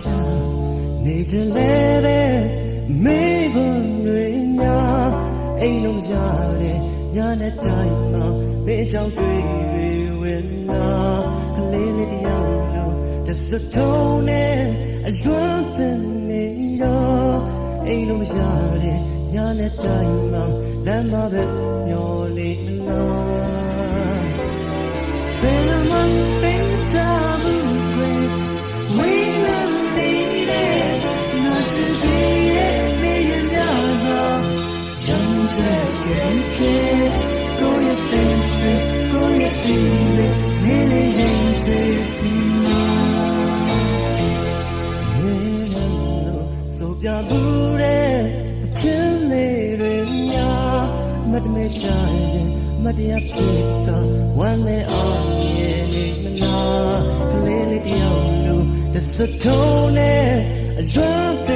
ချနေချင်လဲပဲမေဘုံတွေညာအိမ်လုံးကြတယ်ညာနဲ့တိုင်းမှာမေးကြောင့်တွေ့တွေဝင်လာကလေးလေးတယောက်လုံးတစထုံးနဲ့အလွမ်းသင်နေတော့အိမ်လုံးကြတယ်ညာနဲ့တိုင်းမှာလမ်းမှာပဲမျောနေမလား When I'm on fame, we Young dragon, go your center, go your inlet, nearly young days. So, yeah, booty, the chilly ring, yeah, madame giant. မတရားဖြစ်ကဝမ်းနဲ့အောင်ရဲ့နေမလားကလေးလေးတယောက်လူတစထုံးနဲ့အလွ